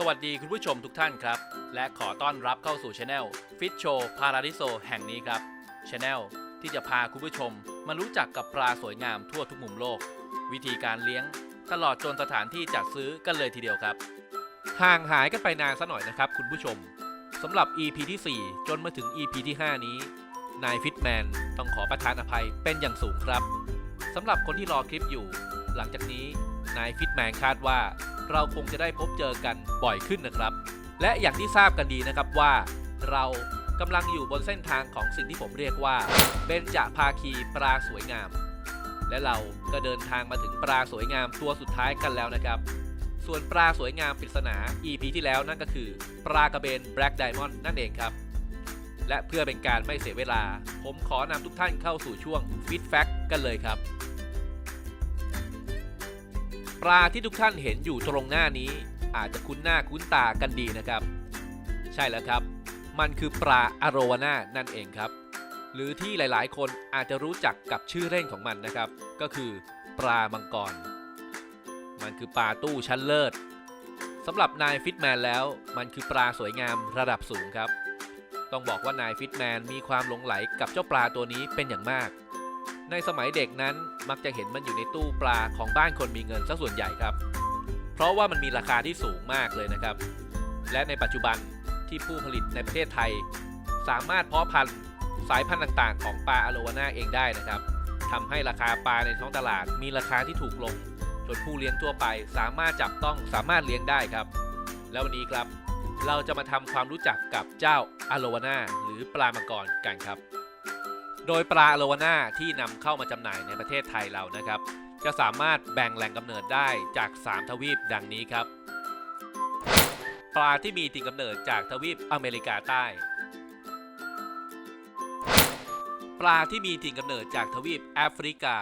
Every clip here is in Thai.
สวัสดีคุณผู้ชมทุกท่านครับ และขอต้อนรับเข้าสู่ช anel Fish Show Paradiso แห่งนี้ครับช anel ที่จะพาคุณผู้ชมมารู้จักกับปลาสวยงามทั่วทุกมุมโลก วิธีการเลี้ยง ตลอดจนสถานที่จัดซื้อกันเลยทีเดียวครับ ห่างหายกันไปนานซะหน่อยนะครับคุณผู้ชมสำหรับ EP ที่ 4 จนมาถึง EP ที่ 5 นี้ นายฟิตแมนต้องขอประทานอภัยเป็นอย่างสูงครับสำหรับคนที่รอคลิปอยู่ หลังจากนี้นายฟิตแมนคาดว่า เราคงจะได้พบเจอกันบ่อยขึ้นนะครับ และอย่างที่ทราบกันดีนะครับว่า เรากำลังอยู่บนเส้นทางของสิ่งที่ผมเรียกว่าเบญจภาคีปลาสวยงาม และเราก็เดินทางมาถึงปลาสวยงามตัวสุดท้ายกันแล้วนะครับ ส่วนปลาสวยงามปริศนา EP ที่แล้วนั่นก็คือปลากระเบน Black Diamond นั่นเองครับ และเพื่อเป็นการไม่เสียเวลา ผมขอนำทุกท่านเข้าสู่ช่วง Fit Fact กันเลยครับ ปลาที่ทุกท่านเห็นอยู่ตรงหน้านี้ อาจจะคุ้นหน้าคุ้นตากันดีนะครับ ใช่แล้วครับ มันคือปลาอโรวาน่านั่นเองครับ หรือที่หลายๆ คนอาจจะรู้จักกับชื่อเล่นของมันนะครับ ก็คือปลามังกร มันคือปลาตู้ชั้นเลิศสำหรับนายฟิตแมนแล้วมันคือปลาสวยงามระดับสูงครับ ต้องบอกว่านายฟิตแมนมีความหลงไหลกับเจ้าปลาตัวนี้เป็นอย่างมาก ในสมัยเด็กนั้นมักจะเห็นมันอยู่ในตู้ปลาของบ้านคนมีเงินซะส่วนใหญ่ครับ เพราะว่ามันมีราคาที่สูงมากเลยนะครับ และในปัจจุบันที่ผู้ผลิตในประเทศไทย สามารถเพาะพันธุ์สายพันธุ์ต่างๆ ของปลาอโลวาน่าเองได้นะครับทำให้ราคาปลาในท้องตลาดมีราคาที่ถูกลงจนผู้เลี้ยงทั่วไปสามารถจับต้องสามารถเลี้ยงได้ครับ แล้ววันนี้ครับ เราจะมาทำความรู้จักกับเจ้าอโลวาน่าหรือปลามังกรกันครับ โดยปลาโลวาน่าที่นำเข้ามาจำหน่ายในประเทศไทยเรานะครับ จะสามารถแบ่งแหล่งกำเนิดได้จาก 3 ทวีปดังนี้ครับ ปลาที่มีถิ่นกำเนิดจากทวีปอเมริกาใต้ ปลาที่มีถิ่นกำเนิดจากทวีปแอฟริกา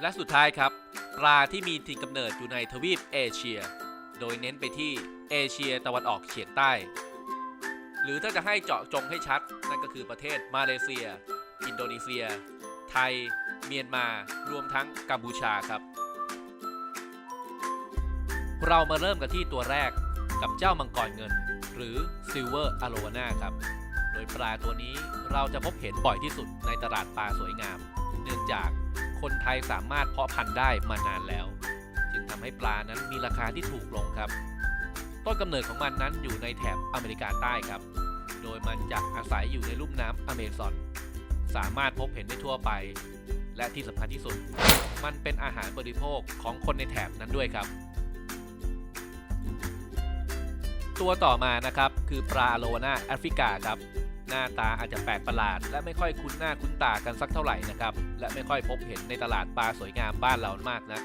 และสุดท้ายครับ ปลาที่มีถิ่นกำเนิดอยู่ในทวีปเอเชีย โดยเน้นไปที่เอเชียตะวันออกเฉียงใต้ หรือถ้าจะให้เจาะจงให้ชัด นั่นก็คือประเทศมาเลเซีย อินโดนีเซีย ไทย เมียนมา รวมทั้งกัมพูชาครับ เรามาเริ่มกันที่ตัวแรกกับเจ้ามังกรเงิน หรือซิลเวอร์อโลวาน่าครับ โดยปลาตัวนี้เราจะพบเห็นบ่อยที่สุดในตลาดปลาสวยงาม เนื่องจากคนไทยสามารถเพาะพันธุ์ได้มานานแล้ว จึงทำให้ปลานั้นมีราคาที่ถูกลงครับ ต้นกำเนิดของมันนั้นอยู่ในแถบอเมริกาใต้ครับ โดยมันจะอาศัยอยู่ในลุ่มน้ำอเมซอน สามารถพบเห็นได้ทั่วไป และที่สำคัญที่สุด มันเป็นอาหารบริโภคของคนในแถบนั้นด้วยครับ ตัวต่อมานะครับคือปลาโลวาน่าแอฟริกาครับ หน้าตาอาจจะแปลกประหลาด และไม่ค่อยคุ้นหน้าคุ้นตากันสักเท่าไหร่นะครับ และไม่ค่อยพบเห็นในตลาดปลาสวยงามบ้านเรามากนะ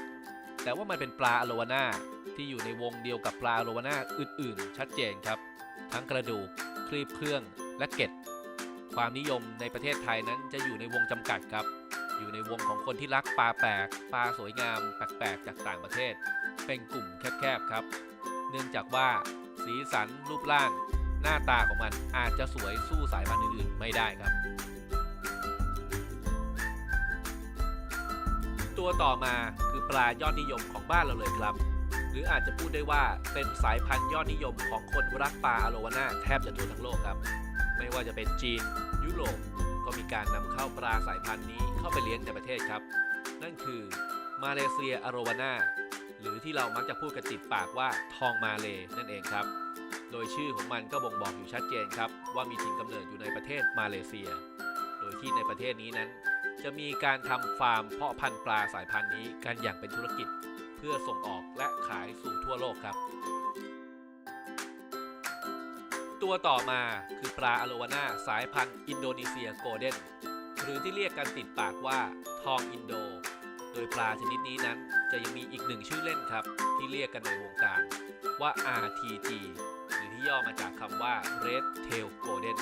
แต่ว่ามันเป็นปลาอโลวาน่า ที่อยู่ในวงเดียวกับปลาโลวาน่าอื่น ๆ ชัดเจนครับ ทั้งกระดูกครีบเครื่องและเกล็ดความนิยมในประเทศไทยนั้นจะอยู่ในวงจำกัดครับ อยู่ในวงของคนที่รักปลาแปลกปลาสวยงาม แปลกๆจากต่างประเทศ เป็นกลุ่มแคบๆครับ เนื่องจากว่าสีสันรูปร่าง หน้าตาของมันอาจจะสวยสู้สายพันธุ์อื่นๆ ไม่ได้ครับ ตัวต่อมาคือปลายอดนิยมของบ้านเราเลยครับ หรืออาจจะพูดได้ว่าเป็นสายพันธุ์ยอดนิยมของคนรักปลาอโลวาน่าแทบจะทั่วทั้งโลกครับ ไม่ว่าจะเป็นจีน ยุโรปก็มีการนำเข้าปลาสายพันธุ์นี้เข้าไปเลี้ยงในประเทศครับ นั่นคือมาเลเซียอโรวาน่าหรือที่เรามักจะพูดกันติดปากว่าทองมาเลนั่นเองครับ โดยชื่อของมันก็บ่งบอกอยู่ชัดเจนครับ ว่ามีถิ่นกำเนิดอยู่ในประเทศมาเลเซีย โดยที่ในประเทศนี้นั้น จะมีการทำฟาร์มเพาะพันธุ์ปลาสายพันธุ์นี้กันอย่างเป็นธุรกิจ พื่อส่งออกและขายสู่ทั่วโลกครับ ตัวต่อมาคือปลาอโลวาน่าสายพันธุ์อินโดนีเซียโกลเด้นหรือที่เรียกกันติดปากว่าทองอินโด โดยปลาชนิดนี้นั้นจะยังมีอีกหนึ่งชื่อเล่นครับ ที่เรียกกันในวงการว่า RTG หรือที่ย่อมาจากคำว่า Red Tail Golden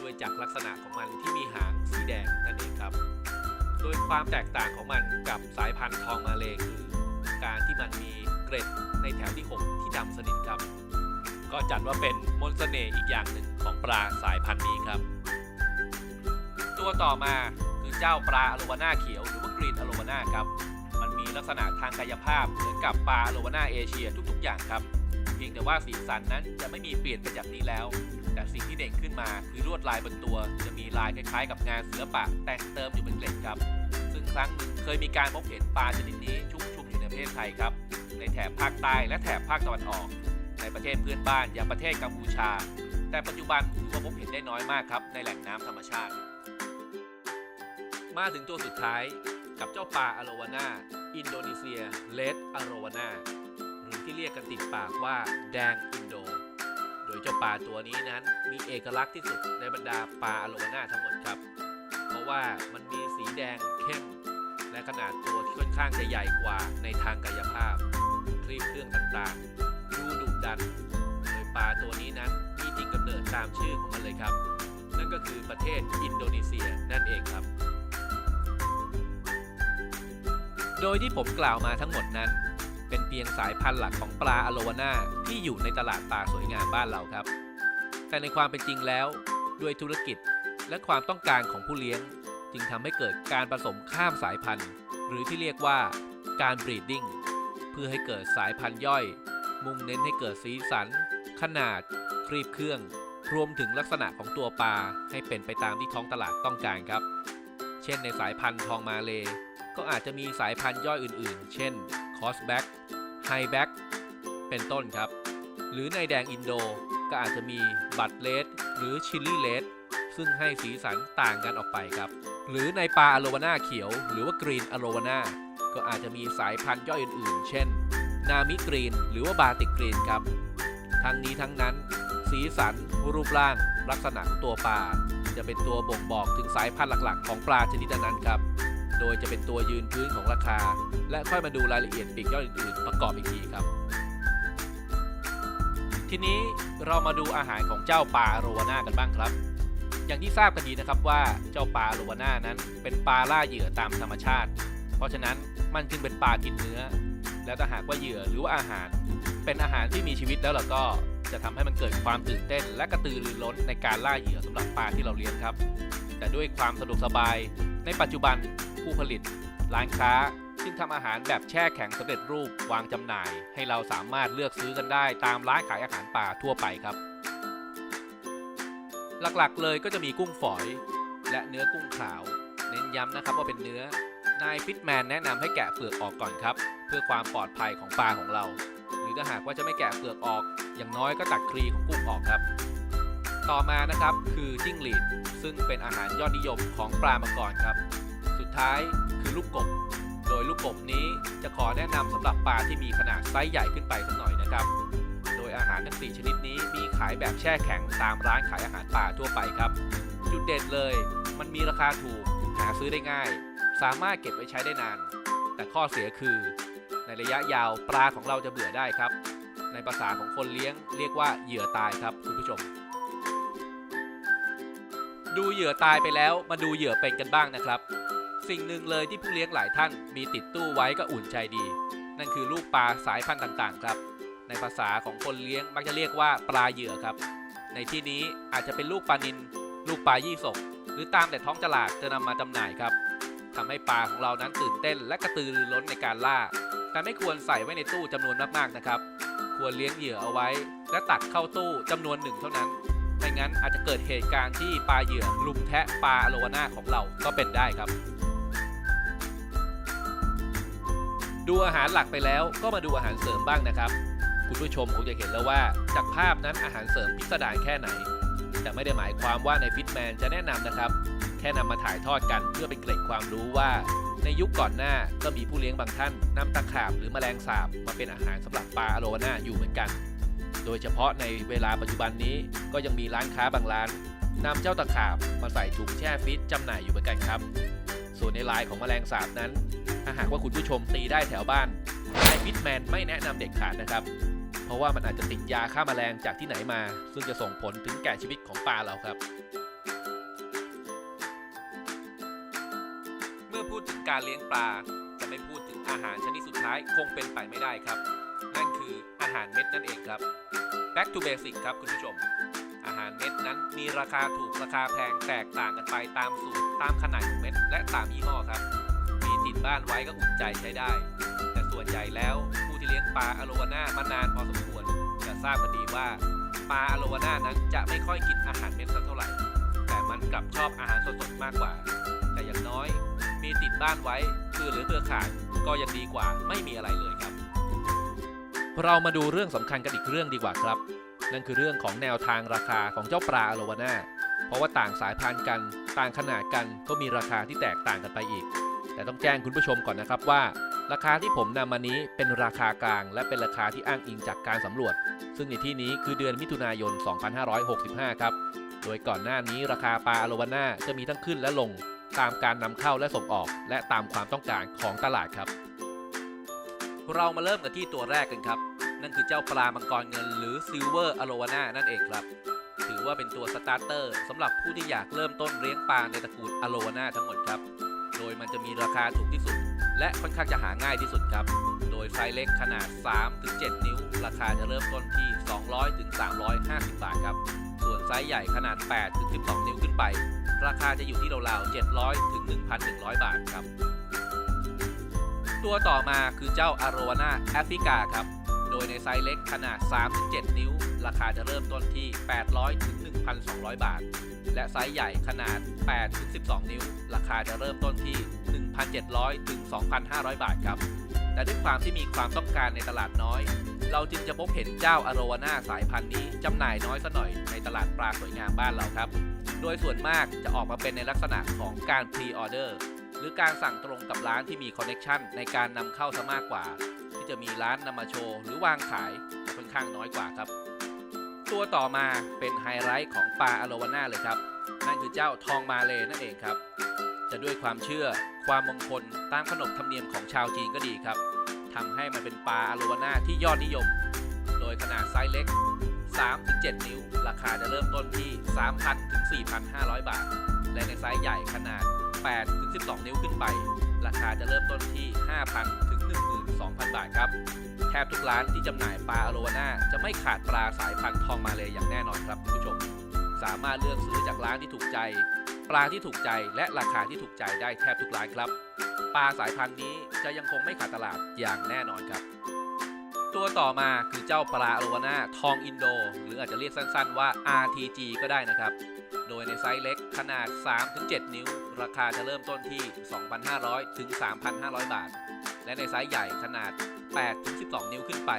ด้วยจากลักษณะของมันที่มีหางสีแดงนั่นเองครับ โดยความแตกต่างของมันกับสายพันธุ์ทองมาเลคือ การที่มันมีเกร็ดในแถวที่ 6 ที่ดำสนิทครับ ก็จัดว่าเป็นมนต์เสน่ห์อีกอย่างหนึ่งของปลาสายพันธุ์นี้ครับ ตัวต่อมาคือเจ้าปลาอโลวาน่าเขียวหรือว่ากรีนอโลวาน่าครับ มันมีลักษณะทางกายภาพเหมือนกับปลาอโลวาน่าเอเชียทุกๆ อย่างครับ เพียงแต่ว่าสีสันนั้นจะไม่มีเปลี่ยนไปจากนี้แล้ว แต่สิ่งที่เด่นขึ้นมาคือลวดลายบนตัว จะมีลายคล้ายๆ กับงานศิลปะแต่งเติมอยู่บนเกล็ดครับ ซึ่งครั้งหนึ่งเคยมีการพบเห็นปลาชนิดนี้ชุกช ประเทศไทยครับ ในแถบภาคใต้และแถบภาคตะวันออก ในประเทศเพื่อนบ้านอย่างประเทศกัมพูชา แต่ปัจจุบันถือว่าพบเห็นได้น้อยมากครับในแหล่งน้ำธรรมชาติ มาถึงตัวสุดท้ายกับเจ้าปลาอโรวาน่าอินโดนีเซียเลดอโรวาน่าหรือที่เรียกกันติดปากว่าแดงอินโด โดยเจ้าปลาตัวนี้นั้นมีเอกลักษณ์ที่สุดในบรรดาปลาอโรวาน่าทั้งหมดครับ เพราะว่ามันมีสีแดงเข้ม และขนาดตัวที่ค่อนข้างจะใหญ่กว่าในทางกายภาพครีบเครื่องต่างๆ ดูดุดัน โดยปลาตัวนี้นั้นมีถิ่นกำเนิดตามชื่อของมันเลยครับ นั่นก็คือประเทศอินโดนีเซียนั่นเองครับ โดยที่ผมกล่าวมาทั้งหมดนั้น เป็นเพียงสายพันธุ์หลักของปลาอโลวาน่าที่อยู่ในตลาดปลาสวยงามบ้านเราครับ แต่ในความเป็นจริงแล้ว ด้วยธุรกิจและความต้องการของผู้เลี้ยง จึงทำให้เกิดการผสมข้ามสายพันธุ์ หรือที่เรียกว่าการบรีดดิ้งเพื่อให้เกิดสายพันธุ์ย่อย มุ่งเน้นให้เกิดสีสัน ขนาด ครีบเครื่อง รวมถึงลักษณะของตัวปลาให้เป็นไปตามที่ท้องตลาดต้องการครับ เช่นในสายพันธุ์ทองมาเล ก็อาจจะมีสายพันธุ์ย่อยอื่นๆ เช่นคอสแบ็กไฮแบ็กเป็นต้นครับ หรือในแดงอินโดก็อาจจะมีบัตเลสหรือชิลลี่เลสซึ่งให้สีสันต่างกันออกไปครับ หรือในปลาอโลวาน่าเขียว หรือว่ากรีนอโลวาน่าก็อาจจะมีสายพันธุ์ย่อยอื่นๆ เช่น นามิกรีน หรือว่าบาติกกรีนครับ ทั้งนี้ทั้งนั้น สีสัน รูปร่าง ลักษณะตัวปลาจะเป็นตัวบ่งบอกถึงสายพันธุ์หลักๆ ของปลาชนิดนั้นครับ โดยจะเป็นตัวยืนพื้นของราคา และค่อยมาดูรายละเอียดปีกย่อยอื่นๆ ประกอบอีกทีครับ ทีนี้เรามาดูอาหารของเจ้าปลาโรวาน่ากันบ้างครับ อย่างที่ทราบกันดีนะครับว่าเจ้าปลาโรวาน่านั้นเป็นปลาล่าเหยื่อตามธรรมชาติ เพราะฉะนั้นมันจึงเป็นปลากินเนื้อ แล้วถ้าหากว่าเหยื่อหรือว่าอาหาร เป็นอาหารที่มีชีวิตแล้วเราก็จะทำให้มันเกิดความตื่นเต้น และกระตือรือร้นในการล่าเหยื่อสำหรับปลาที่เราเลี้ยงครับ แต่ด้วยความสะดวกสบาย ในปัจจุบันผู้ผลิต ร้านค้าจึงทำอาหารแบบแช่แข็งสำเร็จรูปวางจำหน่าย ให้เราสามารถเลือกซื้อกันได้ตามร้านขายอาหารป่าทั่วไปครับ หลักๆ เลยก็จะมีกุ้งฝอย และเนื้อกุ้งขาว เน้นย้ำนะครับว่าเป็นเนื้อนายฟิตแมนแนะนำให้แกะเปลือกออกก่อนครับ เพื่อความปลอดภัยของปลาของเรา หรือถ้าหากว่าจะไม่แกะเปลือกออก อย่างน้อยก็ตัดครีของกุ้งออกครับ ต่อมานะครับคือจิ้งหรีดซึ่งเป็นอาหารยอดนิยมของปลามังกรครับ สุดท้ายคือลูกกบ โดยลูกกบนี้จะขอแนะนำสำหรับปลาที่มีขนาดไซส์ใหญ่ขึ้นไปสักหน่อยนะครับ โดยอาหารทั้ง4ชนิด ขายแบบแช่แข็งตามร้านขายอาหารป่าทั่วไปครับ จุดเด่นเลย มันมีราคาถูกหาซื้อได้ง่าย สามารถเก็บไว้ใช้ได้นาน แต่ข้อเสียคือ ในระยะยาวปลาของเราจะเบื่อได้ครับ ในภาษาของคนเลี้ยงเรียกว่าเหยื่อตายครับคุณผู้ชม ดูเหยื่อตายไปแล้วมาดูเหยื่อเป็นกันบ้างนะครับ สิ่งหนึ่งเลยที่ผู้เลี้ยงหลายท่านมีติดตู้ไว้ก็อุ่นใจดี นั่นคือลูกปลาสายพันธุ์ต่างๆ ครับ ในภาษาของคนเลี้ยงมักจะเรียกว่าปลาเหยื่อครับ ในที่นี้อาจจะเป็นลูกปลานิลลูกปลายี่สกหรือตามแต่ท้องตลาดจะนำมาจำหน่ายครับทำให้ปลาของเรานั้นตื่นเต้นและกระตือรือร้นในการล่า แต่ไม่ควรใส่ไว้ในตู้จำนวนมากๆนะครับ ควรเลี้ยงเหยื่อเอาไว้ และตักเข้าตู้จำนวนหนึ่งเท่านั้นไม่งั้นอาจจะเกิดเหตุการณ์ที่ปลาเหยื่อลุมแทะปลาอโลวาน่าของเราก็เป็นได้ครับ ดูอาหารหลักไปแล้วก็มาดูอาหารเสริมบ้างนะครับ คุณผู้ชมคงจะเห็นแล้วว่าจากภาพนั้นอาหารเสริมพิสดารแค่ไหน แต่ไม่ได้หมายความว่าในฟิตแมนจะแนะนำนะครับ แค่นำมาถ่ายทอดกันเพื่อเป็นเกร็ดความรู้ว่า ในยุคก่อนหน้าก็มีผู้เลี้ยงบางท่านนำตะขาบหรือแมลงสาบมาเป็นอาหารสำหรับปลาอโลวาน่าอยู่เหมือนกัน โดยเฉพาะในเวลาปัจจุบันนี้ก็ยังมีร้านค้าบางร้านนำเจ้าตะขาบมาใส่ถุงแช่ฟิตจำหน่ายอยู่เหมือนกันครับส่วนในลายของแมลงสาบนั้น ถ้าหากว่าคุณผู้ชมตีได้แถวบ้านนายฟิตแมนไม่แนะนำเด็ดขาดนะครับ เพราะว่ามันอาจจะติดยาฆ่าแมลงจากที่ไหนมา ซึ่งจะส่งผลถึงแก่ชีวิตของปลาเราครับ เมื่อพูดถึงการเลี้ยงปลา จะไม่พูดถึงอาหารชนิดสุดท้ายคงเป็นไปไม่ได้ครับ นั่นคืออาหารเม็ดนั่นเองครับ back to basic ครับคุณผู้ชม อาหารเม็ดนั้นมีราคาถูกราคาแพงแตกต่างกันไปตามสูตรตามขนาดของเม็ดและตามยี่ห้อครับ มีติดบ้านไว้ก็อุ่นใจใช้ได้ แต่ส่วนใหญ่แล้ว ปลาอโลวาน่ามานานพอสมควรจะทราบกันดีว่าปลาอโลวาน่านั้นจะไม่ค่อยกินอาหารเม็ดสักเท่าไหร่ แต่มันกลับชอบอาหารสดๆมากกว่า แต่อย่างน้อย มีติดบ้านไว้เพื่อเหลือเพื่อขาดก็ยังดีกว่าไม่มีอะไรเลยครับ เรามาดูเรื่องสำคัญกันอีกเรื่องดีกว่าครับ นั่นคือเรื่องของแนวทางราคาของเจ้าปลาอโลวาน่าเพราะว่าต่างสายพันธุ์กัน ต่างขนาดกันก็มีราคาที่แตกต่างกันไปอีก แต่ต้องแจ้งคุณผู้ชมก่อนนะครับว่า ราคาที่ผมนำมานี้เป็นราคากลาง และเป็นราคาที่อ้างอิงจากการสำรวจ ซึ่งในที่นี้คือเดือนมิถุนายน 2565 ครับ โดยก่อนหน้านี้ราคาปลาอโลวาน่าจะมีทั้งขึ้นและลง ตามการนำเข้าและส่งออก และตามความต้องการของตลาดครับ เรามาเริ่มกันที่ตัวแรกกันครับ นั่นคือเจ้าปลามังกรเงินหรือซิลเวอร์อโลวาน่านั่นเองครับ ถือว่าเป็นตัวสตาร์เตอร์สำหรับผู้ที่อยากเริ่มต้นเลี้ยงปลาในตระกูลอโลวาน่าทั้งหมดครับ โดยมันจะมีราคาถูกที่สุด และค่อนข้างจะหาง่ายที่สุดครับ โดยไซส์เล็กขนาด 3-7 นิ้ว ราคาจะเริ่มต้นที่ 200-350 บาทครับ ส่วนไซส์ใหญ่ขนาด 8-12 นิ้วขึ้นไป ราคาจะอยู่ที่ราวๆ700-1,100 บาทครับ ตัวต่อมาคือเจ้าอารวาน่าแอฟริกาครับ โดยในไซส์เล็กขนาด 3-7 นิ้ว ราคาจะเริ่มต้นที่ 800 ถึง 1,200 บาท และไซส์ใหญ่ขนาด 8 ถึง 12 นิ้ว ราคาจะเริ่มต้นที่ 1,700 ถึง 2,500 บาทครับ แต่ด้วยความที่มีความต้องการในตลาดน้อย เราจึงจะพบเห็นเจ้าอโรวาน่าสายพันธุ์นี้จำหน่ายน้อยซะหน่อยในตลาดปลาสวยงามบ้านเราครับ โดยส่วนมากจะออกมาเป็นในลักษณะของการพรีออเดอร์หรือการสั่งตรงกับร้านที่มีคอนเน็ชันในการนำเข้าซะมากกว่า จะมีร้านนำมาโชว์ หรือวางขายค่อนข้างน้อยกว่าครับ ตัวต่อมาเป็นไฮไลท์ของปลาอโลวาน่าเลยครับ นั่นคือเจ้าทองมาเลนั่นเองครับ จะด้วยความเชื่อความมงคลตามขนบธรรมเนียมของชาวจีนก็ดีครับทำให้มันเป็นปลาอโลวาน่าที่ยอดนิยม โดยขนาดไซส์เล็ก 3-7 นิ้ว ราคาจะเริ่มต้นที่ 3,000ถึง4,500 บาท และในไซส์ใหญ่ขนาด8ถึง12 นิ้วขึ้นไป ราคาจะเริ่มต้นที่ 5,000 12,000 บาทครับ แทบทุกร้านที่จำหน่ายปลาอโลวาน่าจะไม่ขาดปลาสายพันธุ์ทองมาเลยอย่างแน่นอนครับคุณผู้ชม สามารถเลือกซื้อจากร้านที่ถูกใจ ปลาที่ถูกใจและราคาที่ถูกใจได้แทบทุกร้านครับ ปลาสายพันธุ์นี้จะยังคงไม่ขาดตลาดอย่างแน่นอนครับ ตัวต่อมาคือเจ้าปลาอโลวาน่าทองอินโด หรืออาจจะเรียกสั้นๆว่า RTG ก็ได้นะครับโดยในไซส์เล็กขนาด 3-7 นิ้ว ราคาจะเริ่มต้นที่ 2,500 ถึง 3,500 บาท และในไซส์ใหญ่ขนาด 8-12 นิ้วขึ้นไป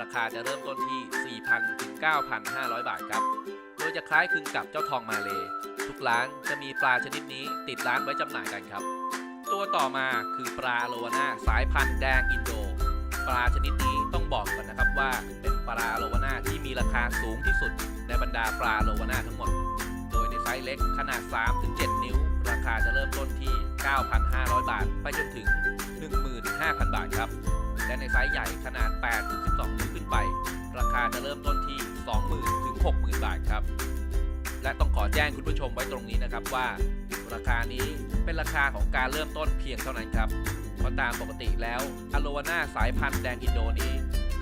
ราคาจะเริ่มต้นที่ 4,000ถึง9,500 บาทครับ โดยจะคล้ายคลึงกับเจ้าทองมาเล ทุกร้านจะมีปลาชนิดนี้ติดร้านไว้จำหน่ายกันครับ ตัวต่อมาคือปลาโลวาน่าสายพันธุ์แดงอินโด ปลาชนิดนี้ต้องบอกก่อนนะครับว่าเป็นปลาโลวาน่าที่มีราคาสูงที่สุดในบรรดาปลาโลวาน่าทั้งหมด โดยในไซส์เล็กขนาด 3-7 นิ้ว ราคาจะเริ่มต้นที่ 9,500 บาท ไปจนถึง 15,000 บาทครับ และในไซส์ใหญ่ขนาด 8-12 นิ้วขึ้นไป ราคาจะเริ่มต้นที่ 20,000 ถึง 60,000 บาทครับ และต้องขอแจ้งคุณผู้ชมไว้ตรงนี้นะครับว่า ราคานี้เป็นราคาของการเริ่มต้นเพียงเท่านั้นครับ เพราะตามปกติแล้วอโลวาน่าสายพันธุ์แดงอินโดนี้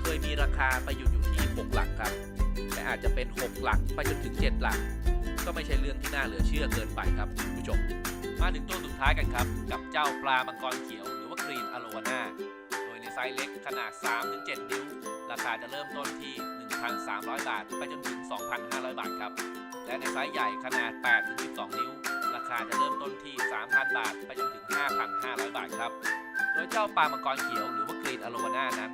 เคยมีราคาไปอยู่อยู่ที่ 6 หลักครับ และอาจจะเป็น 6 หลักไปจนถึง 7 หลัก ก็ไม่ใช่เรื่องที่น่าเหลือเชื่อเกินไปครับคุณผู้ชม มาถึงตัวสุดท้ายกันครับ กับเจ้าปลามังกรเขียวหรือว่ากรีนอโลวาน่าโดยในไซส์เล็กขนาด 3-7 นิ้ว ราคาจะเริ่มต้นที่ 1,300 บาท ไปจนถึง 2,500 บาทครับ และในไซส์ใหญ่ขนาด 8-12 นิ้ว ราคาจะเริ่มต้นที่ 3,000 บาท ไปจนถึง 5,500 บาทครับ โดยเจ้าปลามังกรเขียวหรือว่ากรีนอโลวาน่านั้น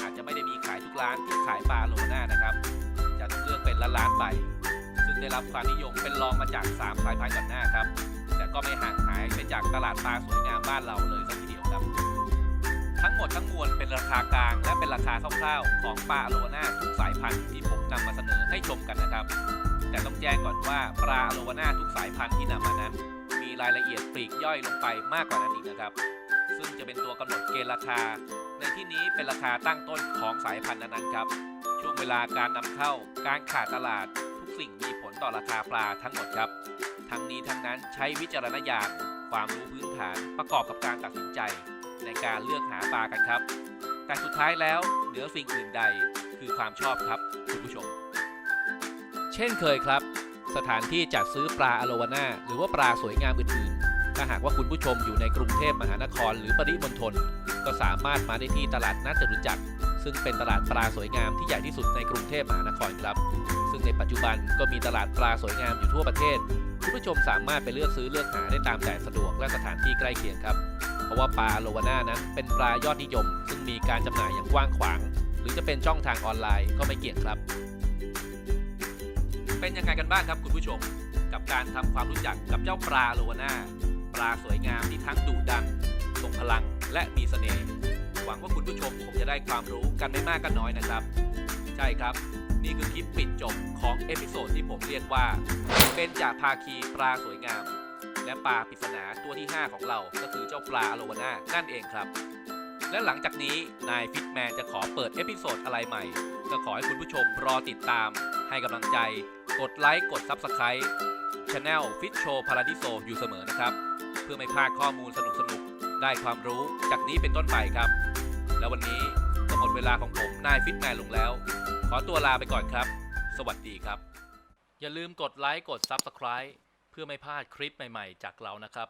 อาจจะไม่ได้มีขายทุกร้านที่ขายปลาอโลวาน่านะครับ จะต้องเลือกเป็นล้านๆไป ได้รับความนิยมเป็นรองมาจาก 3 สายพันธุ์ก่อนหน้าครับ แต่ก็ไม่ห่างหายไปจากตลาดปลาสวยงามบ้านเราเลยสักทีเดียวครับ ทั้งหมดทั้งมวลเป็นราคากลาง และเป็นราคาคร่าวๆ ของปลาโลวาน่าทุกสายพันธุ์ที่ผมนำมาเสนอให้ชมกันนะครับ แต่ต้องแจ้งก่อนว่าปลาโลวาน่าทุกสายพันธุ์ที่นำมานั้น มีรายละเอียดปลีกย่อยลงไปมากกว่านั้นอีกนะครับ ซึ่งจะเป็นตัวกำหนดเกณฑ์ราคา ในที่นี้เป็นราคาตั้งต้นของสายพันธุ์นั้นครับ ช่วงเวลาการนำเข้า การขาดตลาด สิ่งมีผลต่อราคาปลาทั้งหมดครับ ทั้งนี้ทั้งนั้นใช้วิจารณญาณความรู้พื้นฐานประกอบกับการตัดสินใจ ในการเลือกหาปลากันครับ แต่สุดท้ายแล้วเหนือสิ่งอื่นใดคือความชอบครับคุณผู้ชม เช่นเคยครับ สถานที่จัดซื้อปลาอโลวาน่าหรือว่าปลาสวยงามอื่นๆ ถ้าหากว่าคุณผู้ชมอยู่ในกรุงเทพมหานครหรือปริมณฑลก็สามารถมาได้ที่ตลาดนัดจตุจักรซึ่งเป็นตลาดปลาสวยงามที่ใหญ่ที่สุดในกรุงเทพมหานครครับ ในปัจจุบันก็มีตลาดปลาสวยงามอยู่ทั่วประเทศ คุณผู้ชมสามารถไปเลือกซื้อเลือกหาได้ตามแต่สะดวกและสถานที่ใกล้เคียงครับ เพราะว่าปลาโลวาน่านั้นเป็นปลายอดนิยม ซึ่งมีการจำหน่ายอย่างกว้างขวาง หรือจะเป็นช่องทางออนไลน์ก็ไม่เกี่ยงครับ เป็นยังไงกันบ้างครับคุณผู้ชม กับการทำความรู้จักกับเจ้าปลาโลวาน่าปลาสวยงามที่ทั้งดุดันทรงพลังและมีเสน่ห์หวังว่าคุณผู้ชมคงจะได้ความรู้กันไม่มากก็น้อยนะครับ ใช่ครับ นี่คือคลิปปิดจบของเอพิโซดที่ผมเรียกว่า เป็นจากภาคีปลาสวยงาม และปลาปริศนาตัวที่ 5 ของเราก็คือเจ้าปลาอโลวาน่านั่นเองครับ และหลังจากนี้นายฟิตแมนจะขอเปิดเอพิโซดอะไรใหม่ ก็ขอให้คุณผู้ชมรอติดตาม ให้กำลังใจ กดไลค์กด Subscribe Channel Fit Show Paradiso อยู่เสมอนะครับ เพื่อไม่พลาดข้อมูลสนุกๆได้ความรู้จากนี้เป็นต้นไปครับ แล้ววันนี้ก็หมดเวลาของผมนายฟิตแมนลงแล้ว ขอตัวลาไปก่อนครับ สวัสดีครับ อย่าลืมกดไลค์กด Subscribe เพื่อไม่พลาดคลิปใหม่ ๆ จากเรานะครับ